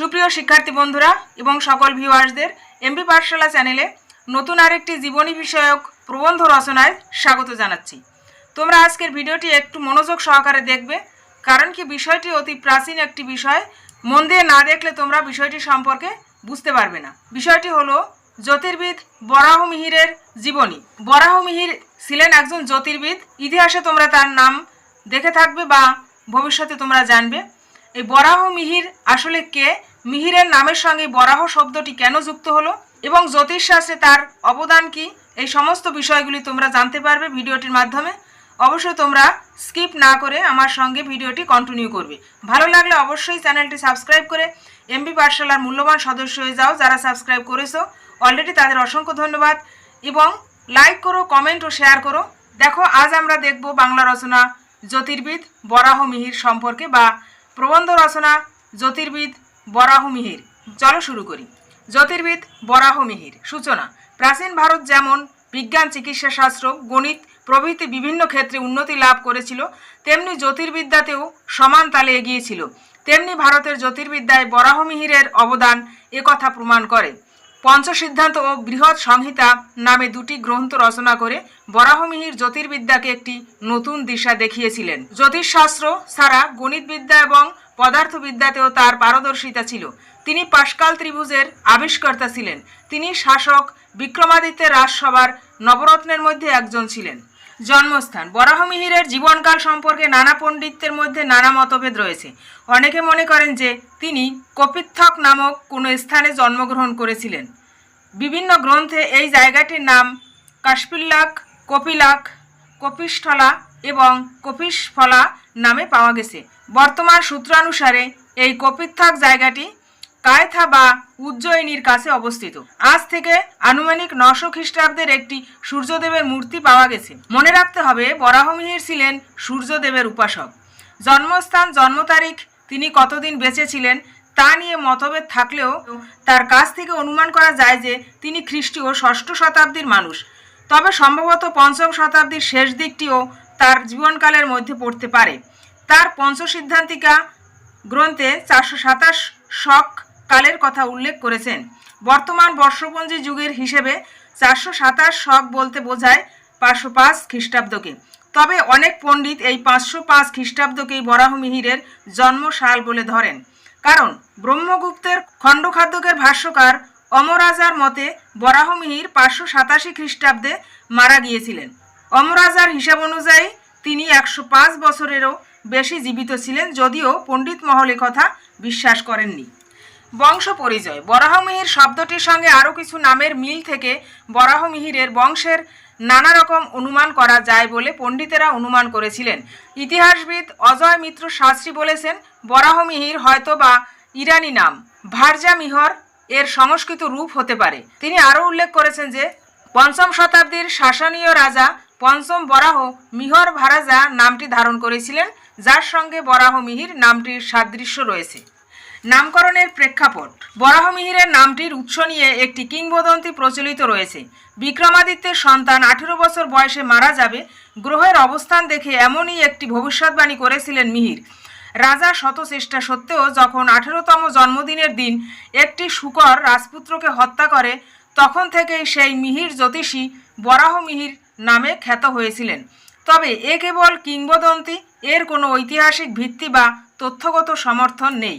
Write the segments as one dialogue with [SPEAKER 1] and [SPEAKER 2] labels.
[SPEAKER 1] সুপ্রিয় শিক্ষার্থী বন্ধুরা এবং সকল ভিউয়ার্সদের এমবি পাঠশালা চ্যানেলে নতুন আরেকটি জীবনী বিষয়ক প্রবন্ধ রচনায় স্বাগত জানাচ্ছি। তোমরা আজকের ভিডিওটি একটু মনোযোগ সহকারে দেখবে, কারণ কি বিষয়টি অতি প্রাচীন একটি বিষয়। মন দিয়ে না দেখলে তোমরা বিষয়টি সম্পর্কে বুঝতে পারবে না। বিষয়টি হলো জ্যোতির্বিদ বরাহ মিহিরের জীবনী। বরাহ মিহির ছিলেন একজন জ্যোতির্বিদ। ইতিহাসে তোমরা তার নাম দেখে থাকবে বা ভবিষ্যতে তোমরা জানবে। এই বরাহ মিহির আসলে কে মিহিরের নামের সঙ্গে বরাহ শব্দটি কেন যুক্ত হলো এবং জ্যোতিষশাস্ত্রে তার অবদান কি? এই সমস্ত বিষয়গুলি তোমরা জানতে পারবে ভিডিওটির মাধ্যমে। অবশ্যই তোমরা স্কিপ না করে আমার সঙ্গে ভিডিওটি কন্টিনিউ করবে। ভালো লাগলে অবশ্যই চ্যানেলটি সাবস্ক্রাইব করে এমবি পাঠশালার মূল্যবান সদস্য হয়ে যাও যারা সাবস্ক্রাইব করেছ। অলরেডি তাদের অসংখ্য ধন্যবাদ এবং লাইক করো কমেন্ট ও শেয়ার করো। দেখো, আজ আমরা দেখব বাংলা রচনা জ্যোতির্বিদ বরাহ মিহির সম্পর্কে বা প্রবন্ধ রচনা জ্যোতির্বিদ বরাহ মিহির। চলো শুরু করি। জ্যোতির্বিদ বরাহ মিহির। সূচনা। প্রাচীন ভারত যেমন বিজ্ঞান, চিকিৎসা শাস্ত্র, গণিত প্রভৃতি বিভিন্ন ক্ষেত্রে উন্নতি লাভ করেছিল, তেমনি জ্যোতির্বিদ্যাতেও সমান তালে এগিয়েছিল তেমনি ভারতের জ্যোতির্বিদ্যায় বরাহ মিহিরের অবদান একথা প্রমাণ করে। পঞ্চসিদ্ধান্ত ও বৃহৎ সংহিতা নামে দুটি গ্রন্থ রচনা করে বরাহমিহির জ্যোতির্বিদ্যাকে একটি নতুন দিশা দেখিয়েছিলেন। জ্যোতিষশাস্ত্র ছাড়া গণিতবিদ্যা এবং পদার্থবিদ্যাতেও তার পারদর্শিতা ছিল। তিনি পাশকাল ত্রিভুজের আবিষ্কর্তা ছিলেন। তিনি শাসক বিক্রমাদিত্যের রাজসভার নবরত্নের মধ্যে একজন ছিলেন। জন্মস্থান, বরাহমিহিরের জীবনকাল সম্পর্কে নানা পণ্ডিতের মধ্যে নানা মতভেদ রয়েছে। অনেকে মনে করেন যে তিনি কপিত্থক নামক কোনো স্থানে জন্মগ্রহণ করেছিলেন। বিভিন্ন গ্রন্থে এই জায়গাটির নাম কাশপিল্লাক কপিলাক, কপিষ্ঠলা এবং কপিসফলা নামে পাওয়া গেছে। বর্তমান সূত্রানুসারে এই কপিত্থক জায়গাটি কায়থা বা উজ্জয়িনীর কাছে অবস্থিত। আজ থেকে আনুমানিক নশো খ্রিস্টাব্দের একটি সূর্যদেবের মূর্তি পাওয়া গেছে। মনে রাখতে হবে, বরাহমিহির ছিলেন সূর্যদেবের উপাসক। জন্মস্থান, জন্ম তারিখ, তিনি কতদিন বেঁচে ছিলেন, তা নিয়ে মতভেদ থাকলেও তার কাছ থেকে অনুমান করা যায় যে তিনি খ্রিস্টীয় ষষ্ঠ শতাব্দীর মানুষ। তবে সম্ভবত পঞ্চম শতাব্দীর শেষ দিকটিও তার জীবনকালের মধ্যে পড়তে পারে। তার পঞ্চসিদ্ধান্তিকা গ্রন্থে চারশো সাতাশ শক কালের কথা উল্লেখ করেছেন। বর্তমান বর্ষপঞ্জি যুগের হিসেবে চারশো সাতাশ শক বলতে বোঝায় পাঁচশো পাঁচ খ্রিস্টাব্দকে। তবে অনেক পণ্ডিত এই পাঁচশো পাঁচ খ্রিস্টাব্দকেই বরাহমিহিরের জন্মসাল বলে ধরেন। কারণ ব্রহ্মগুপ্তের খণ্ডখাদ্যকের ভাষ্যকার অমরাজার মতে বরাহমিহির পাঁচশো সাতাশি খ্রিস্টাব্দে মারা গিয়েছিলেন। অমরাজার হিসাব অনুযায়ী তিনি একশো পাঁচ বছরেরও বেশি জীবিত ছিলেন যদিও পণ্ডিত মহলে কথা বিশ্বাস করেননি। বংশ পরিচয়। বরাহমিহির শব্দটির সঙ্গে আরও কিছু নামের মিল থেকে বরাহমিহিরের বংশের নানা রকম অনুমান করা যায় বলে পণ্ডিতেরা অনুমান করেছিলেন। ইতিহাসবিদ অজয় মিত্র শাস্ত্রী বলেছেন বরাহমিহির হয়তো বা ইরানি নাম, ভার্জা মিহর এর সংস্কৃত রূপ হতে পারে। তিনি আরও উল্লেখ করেছেন যে, পঞ্চম শতাব্দীর শাসনীয় রাজা পঞ্চম বরাহ মিহর ভারাজা নামটি ধারণ করেছিলেন, যার সঙ্গে বরাহ মিহির নামটির সাদৃশ্য রয়েছে। নামকরণের প্রেক্ষাপট বরাহমিহিরের নামটির উৎস নিয়ে একটি কিংবদন্তি প্রচলিত রয়েছে। বিক্রমাদিত্যের সন্তান আঠেরো বছর বয়সে মারা যাবে, গ্রহের অবস্থান দেখে এমনই একটি ভবিষ্যৎবাণী করেছিলেন মিহির। রাজা শত চেষ্টা সত্ত্বেও যখন আঠেরোতম জন্মদিনের দিন একটি শুকর রাজপুত্রকে হত্যা করে, তখন থেকেই সেই মিহির জ্যোতিষী বরাহ মিহির নামে খ্যাত হয়েছিলেন। তবে এ কেবল কিংবদন্তি, এর কোনো ঐতিহাসিক ভিত্তি বা তথ্যগত সমর্থন নেই।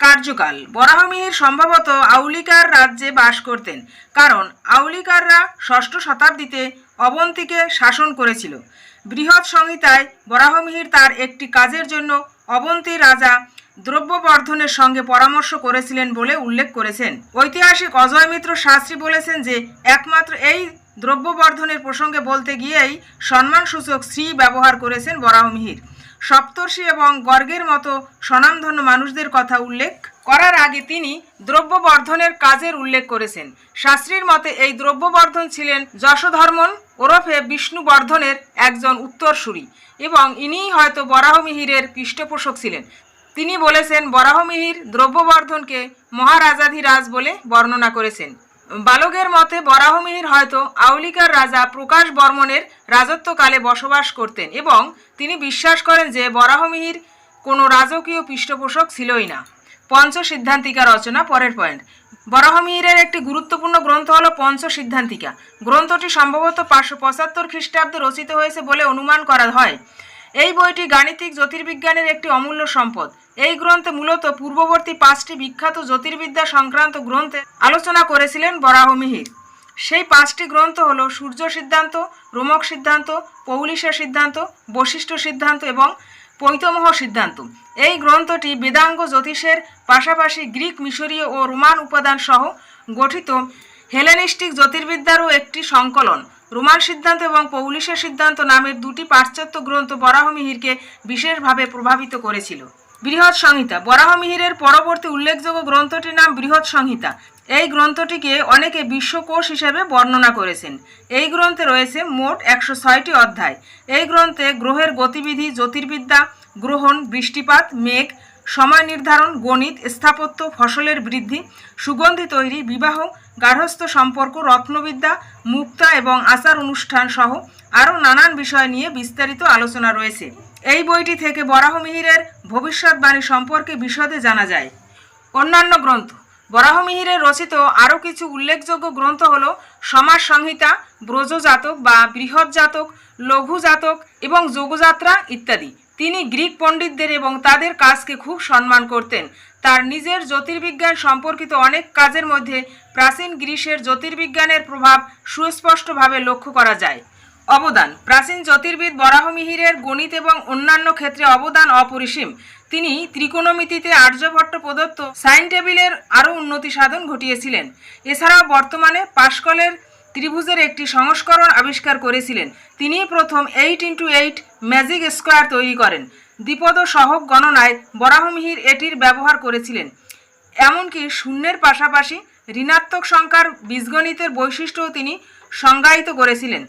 [SPEAKER 1] কার্যকাল বরাহমিহির সম্ভবত আউলিকার রাজ্যে বাস করতেন, কারণ আউলিকাররা ষষ্ঠ শতাব্দীতে অবন্তীকে শাসন করেছিল। বৃহৎ সংহিতায় বরাহমিহির তার একটি কাজের জন্য অবন্তী রাজা দ্রব্যবর্ধনের সঙ্গে পরামর্শ করেছিলেন বলে উল্লেখ করেছেন। ঐতিহাসিক অজয় মিত্র শাস্ত্রী বলেছেন যে, একমাত্র এই দ্রব্যবর্ধনের প্রসঙ্গে বলতে গিয়েই সম্মানসূচক শ্রী ব্যবহার করেছেন বরাহমিহির সপ্তর্ষি এবং গর্গের মতো স্বনামধন্য মানুষদের কথা উল্লেখ করার আগে তিনি দ্রব্যবর্ধনের কাজের উল্লেখ করেছেন। শাস্ত্রীর মতে এই দ্রব্যবর্ধন ছিলেন যশোধর্মন ওরফে বিষ্ণুবর্ধনের একজন উত্তরসূরি এবং ইনিই হয়তো বরাহমিহিরের পৃষ্ঠপোষক ছিলেন। তিনি বলেছেন বরাহমিহির দ্রব্যবর্ধনকে মহারাজাধিরাজ বলে বর্ণনা করেছেন। বালকের মতে বরাহমিহির হয়তো আউলিকার রাজা প্রকাশ বর্মনের রাজত্বকালে বসবাস করতেন এবং তিনি বিশ্বাস করেন যে বরাহমিহির কোনো রাজকীয় পৃষ্ঠপোষক ছিলই না। পঞ্চ সিদ্ধান্তিকা রচনা, পরের পয়েন্ট। বরাহমিহিরের একটি গুরুত্বপূর্ণ গ্রন্থ হল পঞ্চ সিদ্ধান্তিকা গ্রন্থটি সম্ভবত পাঁচশো পঁচাত্তর খ্রিস্টাব্দে রচিত হয়েছে বলে অনুমান করা হয়। এই বইটি গাণিতিক জ্যোতির্বিজ্ঞানের একটি অমূল্য সম্পদ। এই গ্রন্থে মূলত পূর্ববর্তী পাঁচটি বিখ্যাত জ্যোতির্বিদ্যা সংক্রান্ত গ্রন্থে আলোচনা করেছিলেন বরাহমিহির সেই পাঁচটি গ্রন্থ হল সূর্য সিদ্ধান্ত, রোমক সিদ্ধান্ত, পৌলিশা সিদ্ধান্ত, বশিষ্ঠ সিদ্ধান্ত এবং পৈতমহ সিদ্ধান্ত। এই গ্রন্থটি বেদাঙ্গ জ্যোতিষের পাশাপাশি গ্রিক, মিশরীয় ও রোমান উপাদান সহ গঠিত। হেলেনিস্টিক জ্যোতির্বিদ্যারও একটি সংকলন। রোমান সিদ্ধান্ত এবং পৌলিশা সিদ্ধান্ত নামের দুটি পাশ্চাত্য গ্রন্থ বরাহমিহিরকে বিশেষভাবে প্রভাবিত করেছিল। বৃহৎ সংহিতা। বরাহমিহিরের পরবর্তী উল্লেখযোগ্য গ্রন্থটির নাম বৃহৎ সংহিতা। এই গ্রন্থটিকে অনেকে বিশ্বকোষ হিসেবে বর্ণনা করেছেন। এই গ্রন্থে রয়েছে মোট একশো ছয়টি অধ্যায়। এই গ্রন্থে গ্রহের গতিবিধি, জ্যোতির্বিদ্যা, গ্রহণ, বৃষ্টিপাত, মেঘ সময় নির্ধারণ, গণিত, স্থাপত্য, ফসলের বৃদ্ধি, সুগন্ধি তৈরি, বিবাহ, গার্হস্থ সম্পর্ক, রত্নবিদ্যা, মুক্তা এবং আচার অনুষ্ঠান সহ আরও নানান বিষয় নিয়ে বিস্তারিত আলোচনা রয়েছে। এই বইটি থেকে বরাহমিহিরের ভবিষ্যৎবাণী সম্পর্কে বিশদে জানা যায়। অন্যান্য গ্রন্থ। বরাহমিহিরের রচিত আরও কিছু উল্লেখযোগ্য গ্রন্থ হল সমাজ সংহিতা, ব্রজজাতক বা বৃহৎ জাতক এবং যোগযাত্রা ইত্যাদি। তিনি গ্রিক পণ্ডিতদের এবং তাদের কাজকে খুব সম্মান করতেন। তার নিজের জ্যোতির্বিজ্ঞান সম্পর্কিত অনেক কাজের মধ্যে প্রাচীন গ্রিসের জ্যোতির্বিজ্ঞানের প্রভাব সুস্পষ্টভাবে লক্ষ্য করা যায়। অবদান, প্রাচীন জ্যোতির্বিদ বরাহমিহিরের গণিত এবং অন্যান্য ক্ষেত্রে অবদান অপরিসীম। তিনি ত্রিকোণমিতিতে আর্যভট্ট প্রদত্ত সাইন টেবিলের আরও উন্নতি সাধন ঘটিয়েছিলেন। এছাড়াও বর্তমানে পাশকলের ত্রিভুজের একটি সংস্করণ আবিষ্কার করেছিলেন। তিনিই প্রথম eight into eight magic square তৈরি করেন। দ্বিপদ সহক গণনায় বরাহমিহির এটির ব্যবহার করেছিলেন। এমনকি শূন্যের পাশাপাশি ঋণাত্মক সংখ্যার বীজগণিতের বৈশিষ্ট্যও তিনি সংজ্ঞায়িত করেছিলেন।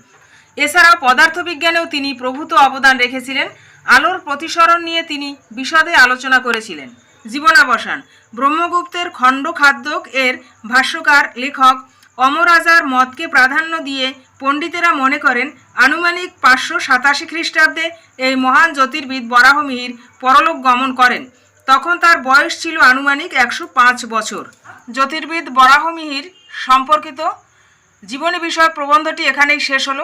[SPEAKER 1] এছাড়াও পদার্থবিজ্ঞানেও তিনি প্রভূত অবদান রেখেছিলেন। আলোর প্রতিসরণ নিয়ে তিনি বিশদে আলোচনা করেছিলেন। জীবনাবসান, ব্রহ্মগুপ্তের খণ্ড খাদ্যক এর ভাষ্যকার, লেখক অমরাজার মতকে প্রাধান্য দিয়ে পণ্ডিতেরা মনে করেন, আনুমানিক পাঁচশো সাতাশি খ্রিস্টাব্দে এই মহান জ্যোতির্বিদ বরাহমিহির পরলোক গমন করেন। তখন তার বয়স ছিল আনুমানিক একশো পাঁচ বছর। জ্যোতির্বিদ বরাহমিহির সম্পর্কিত জীবনী বিষয়ক প্রবন্ধটি এখানেই শেষ হলো।